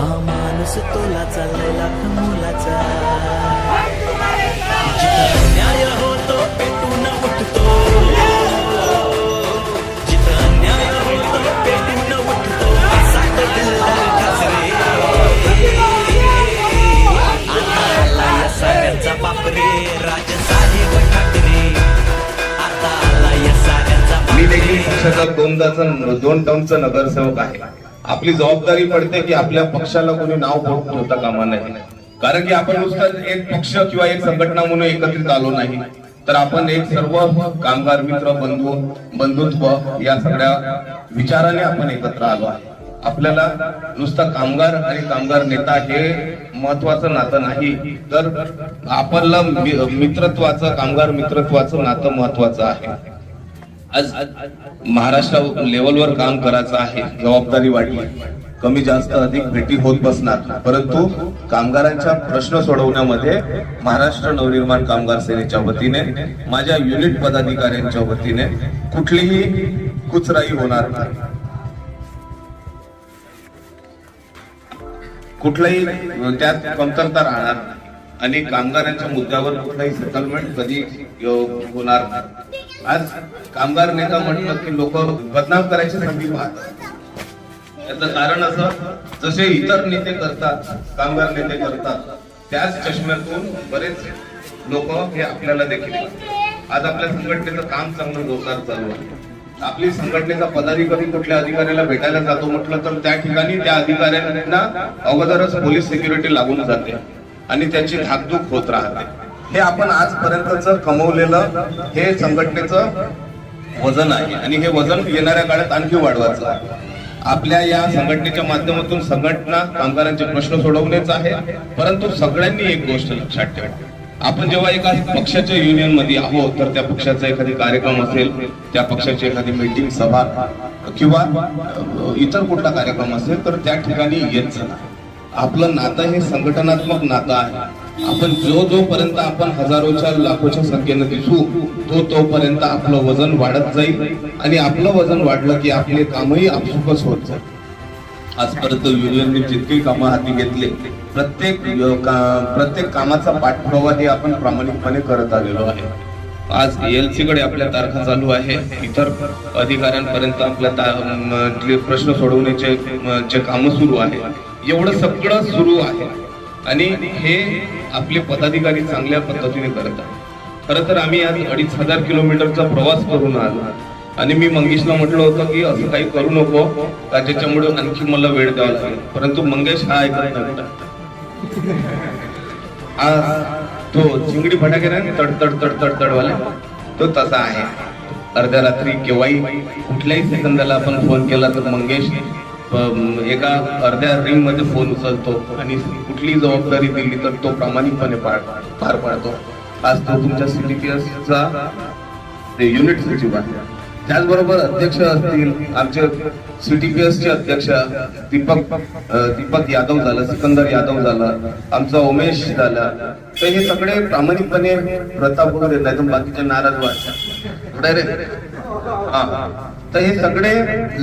हा माणूस तोला चाललाय लाख मोलाचा. जिथं न्याय होतो पेटून उठतो. जिथं न्याय होतो पेटून उठतो. असा तो दिलदार ठाकरे आता आला या साऱ्यांचा बापरे राजसाहेब ठाकरे. आता आला या साऱ्यांचा मी देखील पक्षाचा दोनदाचा दोन टर्मचा नगरसेवक आहे. आपली जबाबदारी पडते की आपल्या पक्षाला कोणी नाव बोट ठेवता कामा नाही कारण की आपण नुसतं एक पक्ष किंवा एक संघटना म्हणून एकत्रित आलो नाही. तर आपण एक सर्व कामगार मित्र बंधू बंधुत्व या सगळ्या विचाराने आपण एकत्र आलो आहे. आपल्याला नुसता कामगार आणि कामगार नेता हे महत्वाचं नातं नाही. तर आपल्याला मित्रत्वाचं कामगार मित्रत्वाचं नातं महत्वाचं आहे. आज महाराष्ट्र लेवलवर काम करायचं आहे जबाबदारी वाढली. कमी जास्त अधिक भेटी होत बसणार. परंतु कामगारांच्या प्रश्न सोडवण्यामध्ये महाराष्ट्र नवनिर्माण कामगार सेनेच्या वतीने माझ्या युनिट पदाधिकाऱ्यांच्या वतीने कुठलीही कुचराई होणार नाही. कुठलाही त्यात कमतरता राहणार आणि कामगारांच्या मुद्द्यावर कुठलाही सेटलमेंट कधी होणार नाही. आज कामगार नेता म्हटलं की लोक बदनाम करायचे संधी पाहतात याचं कारण असं जसे इतर नेते करतात कामगार नेते करतात त्याच चष्म्यातून बरेच लोक हे आपल्याला देखील आज आपल्या संघटनेचं काम चांगलं जोरदार चालू आहे. आपली संघटनेचा पदाधिकारी कुठल्या अधिकाऱ्याला भेटायला जातो म्हटलं तर त्या ठिकाणी त्या अधिकाऱ्यांना अगोदरच पोलीस सिक्युरिटी लागून जाते आणि त्याची धाकधूक होत राहते. हे आपण आजपर्यंतच कमवलेलं हे संघटनेचं वजन आहे. आणि हे वजन येणाऱ्या काळात आणखी वाढवायचं आहे. आपल्या या संघटनेच्या माध्यमातून संघटना कामगारांचे प्रश्न सोडवणेच आहे. परंतु सगळ्यांनी एक गोष्ट लक्षात ठेवा. आपण जेव्हा एका पक्षाच्या युनियनमध्ये आहोत तर त्या पक्षाचा एखादी कार्यक्रम असेल त्या पक्षाची एखादी मीटिंग सभा किंवा इतर कुठला कार्यक्रम असेल तर त्या ठिकाणी येत आपलं नातं हे संघटनात्मक नातं आहे. आपण जो जोपर्यंत आपण हजारोच्या लाखोच्या संख्येनं दिसू तो तोपर्यंत आपलं वजन वाढत जाईल. आणि आपलं वजन वाढलं की आपले कामही आपसुकच होत जाईल. आजपर्यंत युनियनने जितके कामं हाती घेतले प्रत्येक का- प्रत्येक कामाचा पाठपुरावा हे आपण प्रामाणिकपणे करत आलेलो आहे. आज एलसी कडे आपल्या तारखा चालू आहे. इतर अधिकाऱ्यांपर्यंत आपल्या प्रश्न सोडवण्याचे जे कामं सुरू आहे एवढं सगळं सुरू आहे. आणि हे आपले पदाधिकारी चांगल्या पद्धतीने करतात खरं तर आम्ही आज अडीच हजार किलोमीटरचा प्रवास करून आलो. आणि मी मंगेशला म्हटलं होतं की असं काही करू नको का ज्याच्यामुळे आणखी मला वेळ द्यावा लागेल. परंतु मंगेश हा ऐकत नव्हता. तो चिंगडी फटाके नाही तडतड तडतड तडवाला तो तसा आहे. अर्ध्या रात्री केव्हाही कुठल्याही सेकंदाला आपण फोन केला तर मंगेश एका अर्ध्या रिंगमध्ये फोन उचलतो आणि कुठली जबाबदारी दिली तर तो प्रामाणिकपणे पार पार पाडतो. आज तो तुमच्या सीटीपीएसचा युनिट सचिव आहे. त्याचबरोबर अध्यक्ष असतील आमचे सीटीपीएसचे अध्यक्ष दीपक दीपक यादव झालं सिकंदर यादव झाला आमचा उमेश झाला. तर हे सगळे प्रामाणिकपणे प्रताप वगैरे नाही तर बाकीचे नाराज वाटतात तर हे सगळे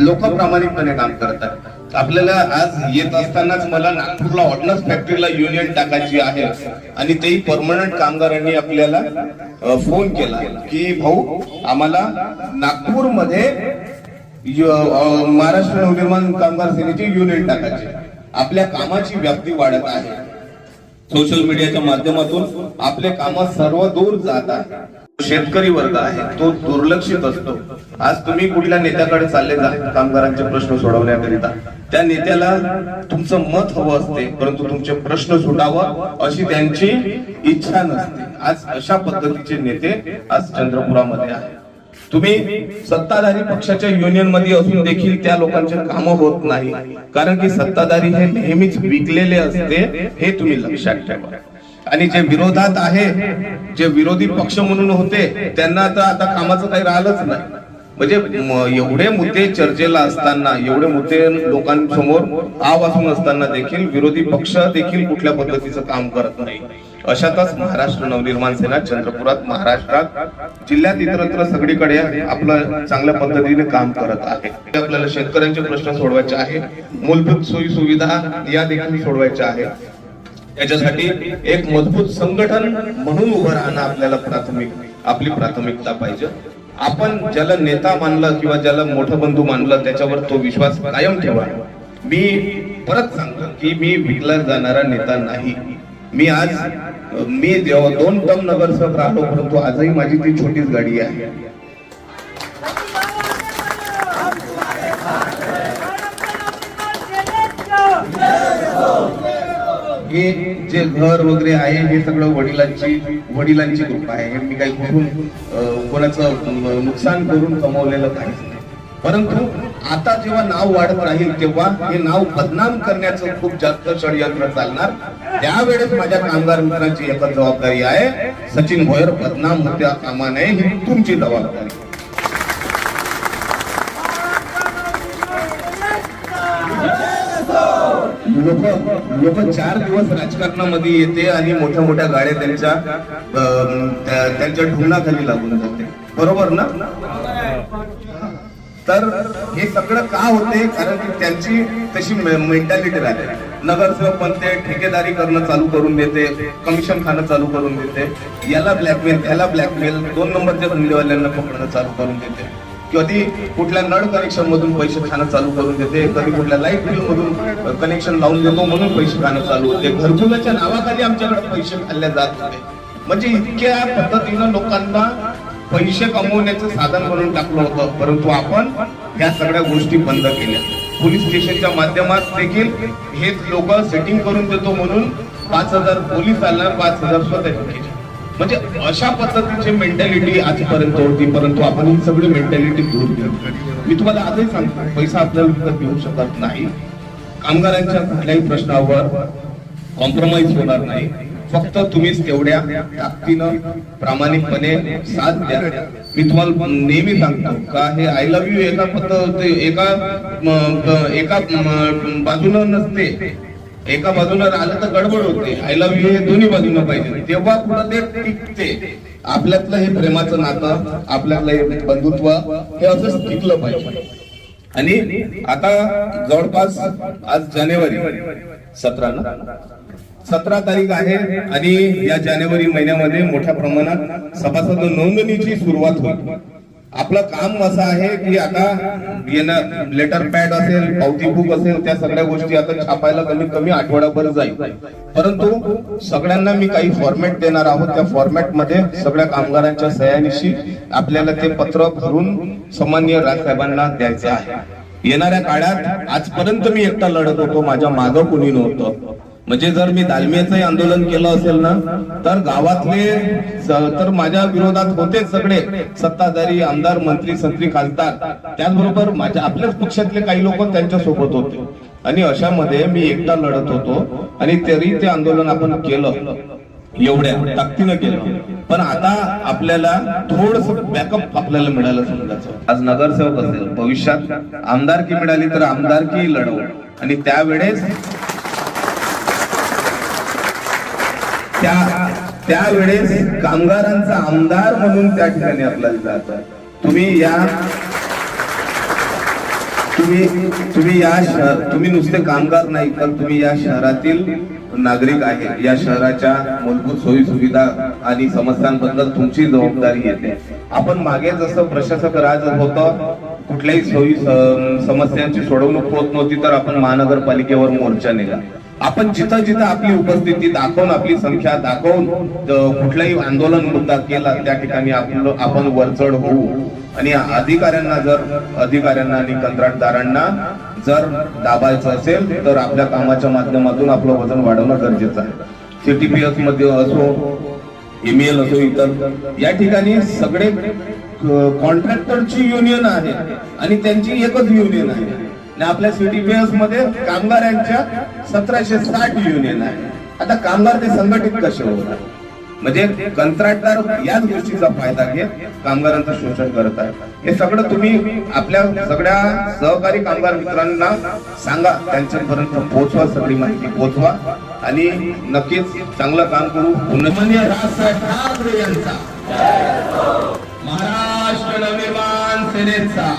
लोक प्रामाणिकपणे काम करतात. आपल्याला आज येत असतानाच मला नागपूरला ऑर्डनन्स फॅक्टरीला युनियन टाकायची आहे आणि तेही परमनंट कामगारांनी आपल्याला फोन केला की भाऊ आम्हाला नागपूरमध्ये महाराष्ट्र नवनिर्माण कामगार सेनेची युनियन टाकायची. आपल्या कामाची व्याप्ती वाढत आहे. सोशल मीडियाच्या माध्यमातून आपले काम सर्व दूर जात आहे शेतकरी वर्ग आहे तो दुर्लक्षित असतो. आज तुम्ही कुठल्या नेत्याकडे चालले जा कामगारांचे प्रश्न सोडवण्याकरिता. त्या नेत्याला तुमचं मत हवं असते परंतु तुमचे प्रश्न सुटावं अशी त्यांची इच्छा नसते. आज अशा पद्धतीचे नेते आज चंद्रपुरामध्ये आहे तुम्ही सत्ताधारी पक्षाच्या युनियनमध्ये असून देखील त्या लोकांचे काम होत नाही. कारण की सत्ताधारी हे नेहमीच विकलेले असते हे तुम्ही लक्षात ठेवा. आणि जे विरोधात आहे जे विरोधी पक्ष म्हणून होते त्यांना आता आता कामाचं काही राहिलंच नाही. म्हणजे एवढे मुद्दे चर्चेला असताना एवढे मुद्दे लोकांसमोर आवासून असताना देखील विरोधी पक्ष देखील कुठल्या पद्धतीचं काम करत नाही. अशातच महाराष्ट्र नवनिर्माण सेना चंद्रपुरात महाराष्ट्रात जिल्ह्यात इतरत्र सगळीकडे आपलं चांगल्या पद्धतीने काम करत आहे. आपल्याला शेतकऱ्यांचे प्रश्न सोडवायचे आहे. मूलभूत सोयी सुविधा या देखील सोडवायच्या आहेत. त्याच्यासाठी एक मजबूत संघटन म्हणून उभं राहणं आपल्याला प्राथमिक आपली प्राथमिकता पाहिजे. आपण ज्याला नेता मानलं किंवा ज्याला मोठं बंधू मानलं त्याच्यावर तो विश्वास कायम ठेवा. मी परत सांगतो की मी विकला जाणारा नेता नाही. मी आज मी जेव्हा दोन टर्म नगरसेवक राहिलो परंतु आजही माझी ती छोटीच गाडी आहे. हे जे घर वगैरे आहे हे सगळं वडिलांची वडिलांची कृपा आहे. हे मी काही कुठून कोणाचं नुकसान करून कमवलेलं काहीच नाही. परंतु आता जेव्हा नाव वाढत राहील तेव्हा हे नाव बदनाम करण्याचं खूप जास्त षडयंत्र चालणार. त्यावेळेस माझ्या कामगार मित्रांची एकच जबाबदारी आहे सचिन भोयर बदनाम होत्या कामा नये ही तुमची जबाबदारी. लोक लोक चार दिवस राजकारणामध्ये येते आणि मोठ्या मोठ्या गाड्या त्यांच्या त्यांच्या ढुंगणाखाली लागून जाते. बरोबर ना? तर हे सगळं का होते? कारण की त्यांची तशी मेंटॅलिटी राहते. नगरसेवक बनते ठेकेदारी करणं चालू करून देते कमिशन खाणं चालू करून देते. याला ब्लॅकमेल त्याला ब्लॅकमेल दोन नंबरच्या धंदेवाल्यांना पकडणं चालू करून देते. कधी कुठल्या नळ कनेक्शन मधून पैसे खाणं चालू करून देते कधी कुठल्या लाइट बिल मधून कनेक्शन लावून देतो म्हणून पैसे खाणं चालू होते. घरकुलाच्या नावाखाली आमच्याकडे पैसे खाल्ले जात होते. म्हणजे इतक्या पद्धतीनं लोकांना पैसे कमवण्याचं साधन म्हणून टाकलं होतं परंतु आपण या सगळ्या गोष्टी बंद केल्या. पोलीस स्टेशनच्या माध्यमात देखील हेच लोक सेटिंग करून देतो म्हणून पाच हजार पोलीस आल्यावर पाच हजार स्वतः म्हणजे अशा पद्धतीची मेंटॅलिटी आजपर्यंत होती परंतु आपण ही सगळी मेंटॅलिटी दूर केली. मी तुम्हाला आजही सांगतो पैसा आपल्याला विकत घेऊ शकत नाही. कामगारांच्या कुठल्याही प्रश्नावर कॉम्प्रोमाइज होणार नाही. फक्त तुम्हीच तेवढ्या ताकदीनं प्रामाणिकपणे साथ द्या. मी तुम्हाला नेहमी सांगतो का हे आय लव्ह यू एका पद्धत एका एका बाजूनं नसते. एका बाजूनं आलं तर गडबड होते. आय लव्ह यू हे दोन्ही बाजूनं पाहिजे. तेव्हा कुठं ते टिकते. आपल्यातलं हे प्रेमाचं नातं आपल्यातलं हे बंधुत्व हे असंच टिकलं पाहिजे. आणि आता जवळपास आज जानेवारी. सतरा ना? सतरा तारीख आहे आणि या जानेवारी महिन्यामध्ये मोठ्या प्रमाणात सभासद नोंदणीची सुरुवात होईल आपलं काम असं आहे की आता येणं लेटर पॅड असेल पावती बुक असेल त्या सगळ्या गोष्टी आता छापायला कमीत कमी आठवडाभर जाईल. परंतु सगळ्यांना मी काही फॉर्मॅट देणार आहोत. त्या फॉर्मॅटमध्ये सगळ्या कामगारांच्या सह्यानिशी आपल्याला ते पत्र भरून सामान्य राजसाहेबांना द्यायचं आहे. येणाऱ्या काळात आजपर्यंत मी एकटा लढत होतो. माझ्या मागं कुणी नव्हतं. म्हणजे जर मी दालमियाचंही आंदोलन केलं असेल ना तर गावातले तर माझ्या विरोधात होते सगळे सत्ताधारी आमदार मंत्री संत्री खासदार. त्याचबरोबर माझ्या आपल्याच पक्षातले काही लोक त्यांच्यासोबत होते. आणि अशामध्ये मी एकटा लढत होतो आणि तरी ते आंदोलन आपण केलं. एवढ्या ताकदीनं केलं. पण आता आपल्याला थोडस बॅकअप आपल्याला मिळालं समजायचं. आज नगरसेवक असेल. भविष्यात आमदारकी मिळाली तर आमदारकी लढवू. आणि त्यावेळेस त्या त्यावेळेस कामगारांचा आमदार म्हणून त्या ठिकाणी आपल्याला जात तुम्ही या तुम्ही तुम्ही या शहर तुम्ही नुसते कामगार नाही तर तुम्ही या शहरातील नागरिक आहे. या शहराच्या मूलभूत सोयी सुविधा आणि समस्यांबद्दल तुमची जबाबदारी येते. आपण मागे जसं प्रशासक राज होतं कुठल्याही सोयी समस्यांची सोडवणूक होत नव्हती तर आपण महानगरपालिकेवर मोर्चा नेला. आपण जिथं जिथं आपली उपस्थिती दाखवून आपली संख्या दाखवून कुठलाही आंदोलन मुद्दा केला त्या ठिकाणी आपलं आपण वरचढ होऊ. आणि अधिकाऱ्यांना जर अधिकाऱ्यांना आणि कंत्राटदारांना जर दाबायचं असेल तर आपल्या कामाच्या माध्यमातून आपलं वजन वाढवणं गरजेचं आहे. सीटीपीएसमध्ये असो ईमेल असो इतर या ठिकाणी सगळे कॉन्ट्रॅक्टरची युनियन आहे. आणि त्यांची एकच युनियन आहे. आणि आपल्या सीटीपीएसमध्ये कामगारांच्या सतराशे साठ युनियन आहे. आता कामगार ते संघटित कसे होतात म्हणजे कंत्राटदार याच गोष्टीचा फायदा घेत कामगारांचं शोषण करत आहे हे सगळं तुम्ही आपल्या सगळ्या सहकारी कामगार मित्रांना सांगा. त्यांच्यापर्यंत पोहोचवा सगळी माहिती पोहोचवा. आणि नक्कीच चांगलं काम करू. माननीय राजसाहेब ठाकरे यांचा. महाराष्ट्र नवनिर्माण सेनेचा.